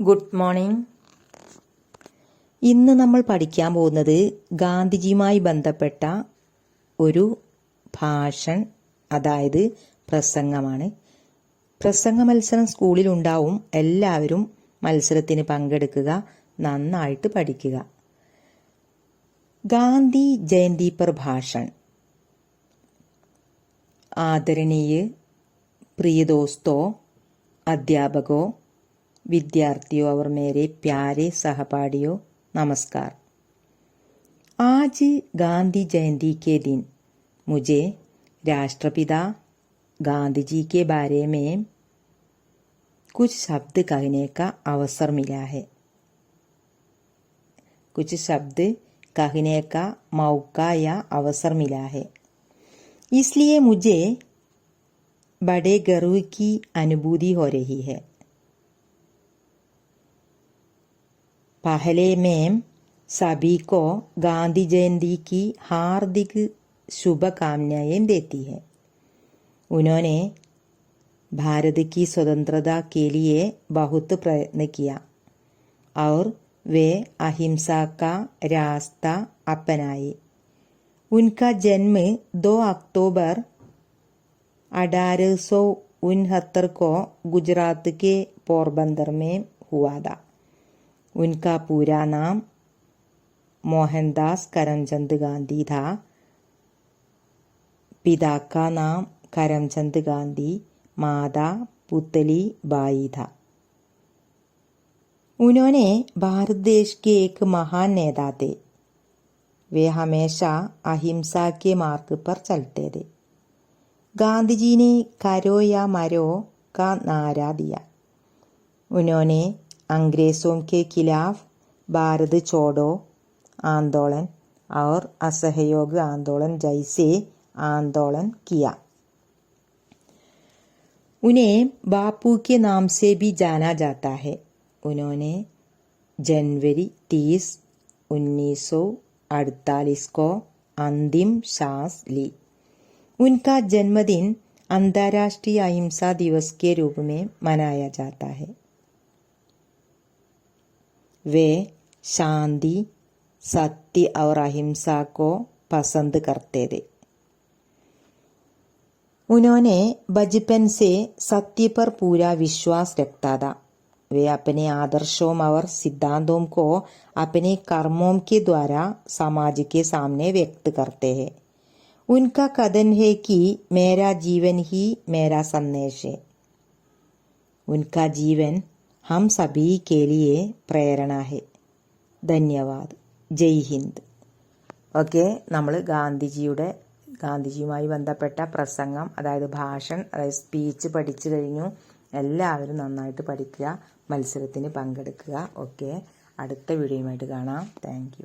Good morning ഇന്ന് നമ്മൾ പഠിക്കാൻ പോകുന്നത് ഗാന്ധിജിയുമായി ബന്ധപ്പെട്ട ഒരു ഭാഷൺ അതായത് പ്രസംഗമാണ്. പ്രസംഗ മത്സരം സ്കൂളിൽ ഉണ്ടാവും. എല്ലാവരും മത്സരത്തിന് പങ്കെടുക്കുക നന്നായിട്ട് പഠിക്കുക. ഗാന്ധി ജയന്തി പ്രഭാഷൺ ആദരണീയ പ്രിയദോസ്തോ അധ്യാപകോ विद्यार्थियों और मेरे प्यारे सहपाठियों नमस्कार आज गांधी जयंती के दिन मुझे राष्ट्रपिता गांधी जी के बारे में कुछ शब्द कहने का अवसर मिला है कुछ शब्द कहने का मौका या अवसर मिला है इसलिए मुझे बड़े गर्व की अनुभूति हो रही है पहले मैं सभी को गांधी जयंती की हार्दिक शुभकामनाएँ देती है उन्होंने भारत की स्वतंत्रता के लिए बहुत प्रयत्न किया और वे अहिंसा का रास्ता अपनाए उनका जन्म 2 अक्टूबर अठारह सौ उनहत्तर को गुजरात के पोरबंदर में हुआ था उनका पूरा नाम मोहनदास करमचंद गांधी था पिता का नाम करमचंद गांधी माता पुतली बाई था उन्होंने भारत देश के एक महान नेता थे वे हमेशा अहिंसा के मार्ग पर चलते थे गांधी जी ने करो या मरो का नारा दिया उन्होंने अंग्रेज़ों के खिलाफ भारत छोड़ो आंदोलन और असहयोग आंदोलन जैसे आंदोलन किया उन्हें बापू के नाम से भी जाना जाता है। उन्होंने जनवरी 30 1948 को अंतिम सांस ली। उनका जन्मदिन अंतर्राष्ट्रीय अहिंसा दिवस के रूप में मनाया जाता है। वे शांति, सत्य और अहिंसा को पसंद करते थे। उन्होंने बचपन से सत्य पर पूरा विश्वास रखता था। वे अपने आदर्शों और सिद्धांतों को अपने कर्मों के द्वारा समाज के सामने व्यक्त करते हैं। उनका कथन है कि मेरा जीवन ही मेरा संदेश है। उनका जीवन हम सभी के लिए प्रेरणा है ധന്യവാദ് ജയ് ഹിന്ദ് ഓക്കെ നമ്മൾ ഗാന്ധിജിയുടെ ഗാന്ധിജിയുമായി ബന്ധപ്പെട്ട പ്രസംഗം അതായത് ഭാഷൺ അതായത് സ്പീച്ച് പഠിച്ചു കഴിഞ്ഞു എല്ലാവരും നന്നായിട്ട് പഠിക്കുക മത്സരത്തിന് പങ്കെടുക്കുക ഓക്കെ അടുത്ത വീഡിയോയുമായിട്ട് കാണാം താങ്ക്